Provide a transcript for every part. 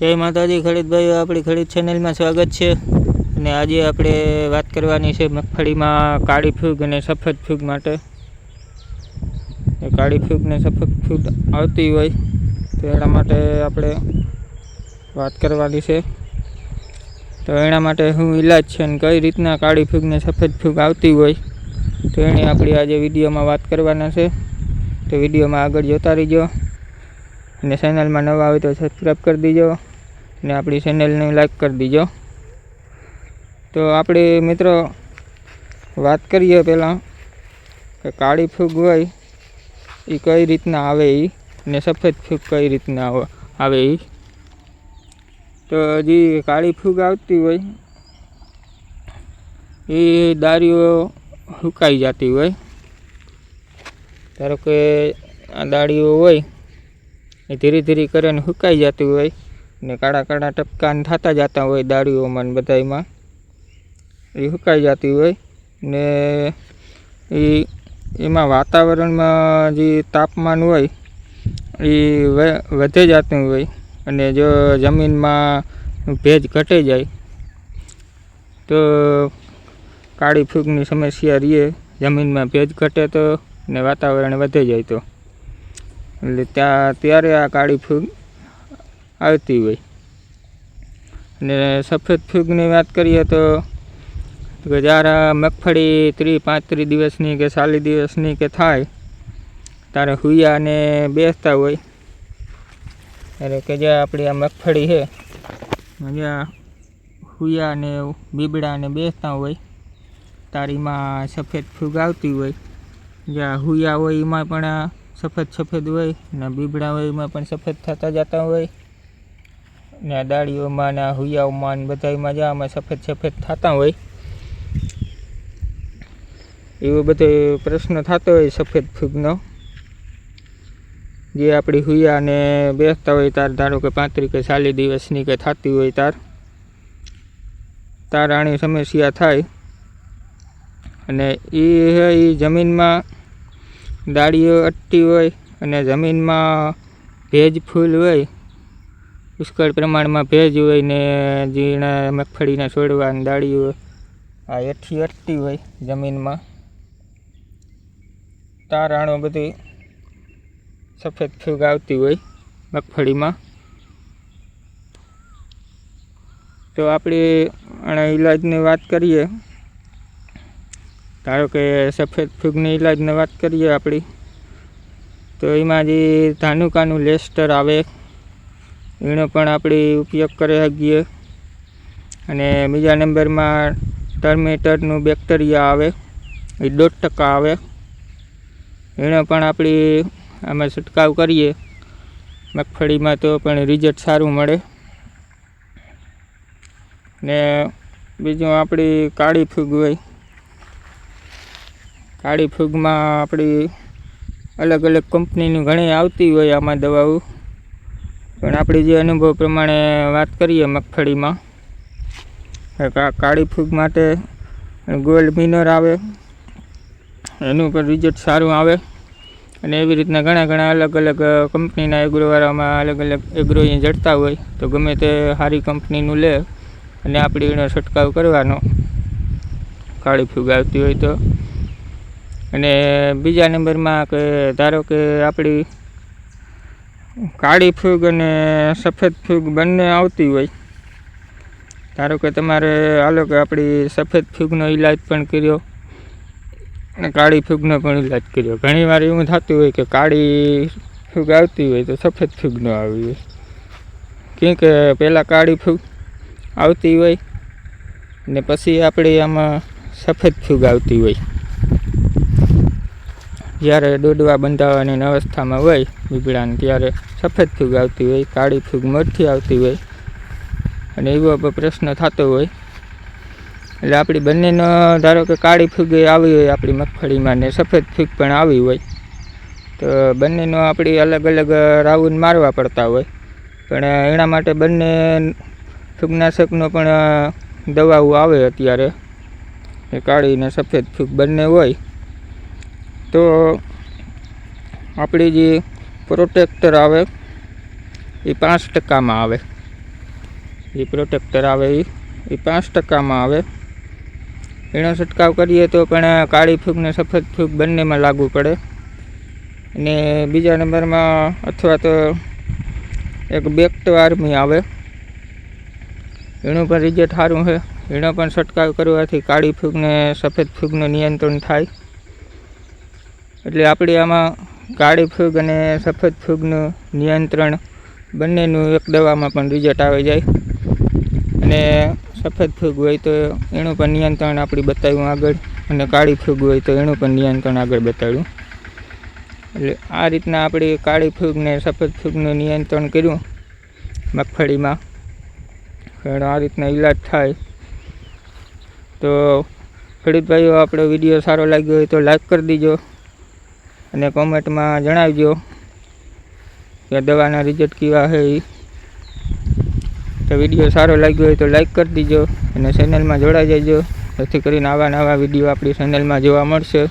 જય માતાજી ખરીદભાઈઓ આપણી ખરીદ ચેનલમાં સ્વાગત છે. અને આજે આપણે વાત કરવાની છે મગફળીમાં કાળી ફૂગ અને સફેદ ફૂગ માટે. કાળી ફૂગ ને સફેદ ફૂગ આવતી હોય તો એના માટે આપણે વાત કરવાની છે. તો એના માટે શું ઈલાજ છે અને કઈ રીતના કાળી ફૂગ ને સફેદ ફૂગ આવતી હોય તો એની આપણી આજે વિડીયોમાં વાત કરવાના છે. તો વિડીયોમાં આગળ જોતા રહીજો અને ચેનલમાં નવા આવે તો સબસ્ક્રાઈબ કરી દીજો. અને આપણી ચેનલને લાઈક કરી દીજો. તો આપણે મિત્રો, વાત કરીએ પહેલાં કે કાળી ફૂગ હોય એ કઈ રીતના આવે એ ને સફેદ ફૂગ કઈ રીતના આવે એ તો જે કાળી ફૂગ આવતી હોય એ દારીઓ સુકાઈ જતી હોય. ધારો કે આ દાળીઓ હોય, એ ધીરે ધીરે કરીને સુકાઈ જતી હોય. ને કાળા કાળા ટપકાન થતા જતા હોય દાળીઓમાં ને બધામાં એ સુકાઈ જતી હોય ને એ એમાં વાતાવરણમાં જે તાપમાન હોય એ વધે જતું હોય અને જો જમીનમાં ભેજ ઘટે જાય તો કાળી ફૂગની સમસ્યા રહે જમીનમાં ભેજ ઘટે તો ને વાતાવરણ વધે જાય તો. એટલે ત્યાં, ત્યારે આ કાળી ફૂગ આવતી હોય. અને સફેદ ફૂગની વાત કરીએ તો જ્યારે મગફળી ત્રીસ પાંત્રીસ દિવસની કે ચાલીસ દિવસની કે થાય ત્યારે હુયાને બેસતા હોય. ત્યારે કે જે આપણી આ મગફળી છે. જ્યાં હુયાને બીબડાને બીબડા બેસતા હોય. તારીમાં સફેદ ફૂગ આવતી હોય. જ્યાં હુયા હોય એમાં પણ સફેદ સફેદ હોય ને બીબડા હોય એમાં પણ સફેદ થતા જતા હોય. ને આ દાળીઓમાં ને આ હુયાઓમાં ને બધામાં જ્યાં સફેદ સફેદ થતા હોય. એવો બધો પ્રશ્ન થતો હોય સફેદ ફૂગનો. જે આપણી હુયાને બેસતા હોય તાર, ધારો કે પાંત્રી કે ચાલીસ દિવસની કે થતી હોય તાર. તાર આની સમસ્યા થાય. અને એ એ જમીનમાં દાળીઓ અટતી હોય અને જમીનમાં ભેજ ફૂલ હોય. પુષ્કળ પ્રમાણમાં ભેજ હોય ને ઝીણા મગફળીના છોડવા અને દાળીઓ આ હેઠી અટતી હોય જમીનમાં. તારાણો બધી સફેદ ફૂગ આવતી હોય મગફળીમાં. તો આપણે ઈલાજની વાત કરીએ. ધારો કે સફેદ ફૂગની ઈલાજની વાત કરીએ આપણી તો એમાં જે ધાનુકાનું લેસ્ટર આવે એનો પણ આપણે ઉપયોગ કરી શકીએ. અને બીજા નંબરમાં ટર્મેટરનું બેક્ટેરિયા આવે, એ દોઢ ટકા આવે. એનો પણ આપણી આમાં છંટકાવ કરીએ. મગફળીમાં તો પણ રિઝલ્ટ સારું મળે. ને બીજું આપણી કાળી ફૂગ હોય. કાળી ફૂગમાં આપણી અલગ અલગ કંપનીની ઘણી આવતી હોય આમાં દવાઓ. પણ આપણે જે અનુભવ પ્રમાણે વાત કરીએ મગફળીમાં કાળી ફૂગ માટે ગોલ્ડ મિનર આવે, એનું પણ રિઝલ્ટ સારું આવે. અને એવી રીતના ઘણા ઘણા અલગ અલગ કંપનીના એગ્રોવાળામાં અલગ અલગ એગ્રો જડતા હોય, તો ગમે તે સારી કંપનીનું લે અને આપણે એનો છંટકાવ કરવાનો. કાળી ફૂગ આવતી હોય તો. અને બીજા નંબરમાં કે ધારો કે આપણી કાળી ફૂગ અને સફેદ ફૂગ બંને આવતી હોય. ધારો કે તમારે હાલો કે આપણી સફેદ ફૂગનો ઈલાજ પણ કર્યો અને કાળી ફૂગનો પણ ઈલાજ કર્યો. ઘણીવાર એવું થતું હોય કે કાળી ફૂગ આવતી હોય તો સફેદ ફૂગનો આવી હોય. કેમ કે પહેલાં કાળી ફૂગ આવતી હોય ને પછી આપણે આમાં સફેદ ફૂગ આવતી હોય. જ્યારે દોડવા બંધાવવાની અવસ્થામાં હોય, બીબડાને ત્યારે સફેદ ફૂગ આવતી હોય, કાળી ફૂગ મરથી આવતી હોય, અને એવો પ્રશ્ન થતો હોય. એટલે આપણી બંનેનો, ધારો કે કાળી ફૂગ આવી હોય, આપણી મગફળીમાં ને સફેદ ફૂગ પણ આવી હોય, તો બંનેનો આપણી અલગ અલગ રાઉન્ડ મારવા પડતા હોય. પણ એના માટે બંને ફૂગનાશકનો પણ દવાઓ આવે અત્યારે. કાળી ને સફેદ ફૂગ બંને હોય. તો આપણી જે પ્રોટેક્ટર આવે, એ પાંચ ટકામાં આવે. એ પ્રોટેક્ટર આવે, એ એ પાંચ ટકામાં આવે. એનો છંટકાવ કરીએ તો પણ કાળી ફૂગ ને સફેદ ફૂગ બંનેમાં લાગુ પડે. અને બીજા નંબરમાં અથવા તો એક બેક્ટ આર્મી આવે. એનું પણ રિઝલ્ટ સારું છે. એનો પણ છંટકાવ કરવાથી કાળી ફૂગ ને સફેદ ફૂગનું નિયંત્રણ થાય. એટલે આપણે આમાં કાળી ફૂગ અને સફેદ ફૂગનું નિયંત્રણ બંનેનું એક દવામાં પણ રિઝલ્ટ આવી જાય. અને સફેદ ફૂગ હોય તો એનું પણ નિયંત્રણ આપણે બતાવ્યું આગળ અને કાળી ફૂગ હોય તો એનું પણ નિયંત્રણ આગળ બતાવ્યું. એટલે આ રીતના આપણે કાળી ફૂગ ને સફેદ ફૂગનું નિયંત્રણ કર્યું મગફળીમાં. આ રીતના ઈલાજ થાય. તો ખેડૂત આપણો વીડિયો સારો લાગ્યો હોય તો લાઈક કરી દીજો. અને કોમેન્ટમાં જણાવજો કે દવાના રિઝલ્ટ કેવા છે એ તો વીડિયો સારો લાગ્યો હોય તો લાઈક કરી દીજો અને ચેનલમાં જોડાઈ જજો. જેથી કરીને આવા નવા વીડિયો આપણી ચેનલમાં જોવા મળશે.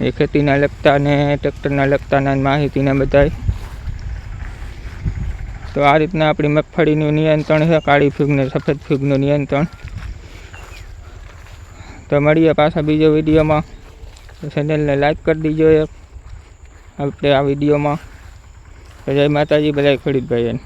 એ ખેતીના લગતા ને ટ્રેક્ટરના લગતાના માહિતીને બધાય. તો આ રીતના આપણી મગફળીનું નિયંત્રણ છે, કાળી ફૂગને સફેદ ફૂગનું નિયંત્રણ. તો મળીએ પાછા બીજો વિડીયોમાં ચેનલને લાઈક કરી દીજો એક. આપણે આ વિડીયોમાં. જય માતાજી બધા ભાઈઓને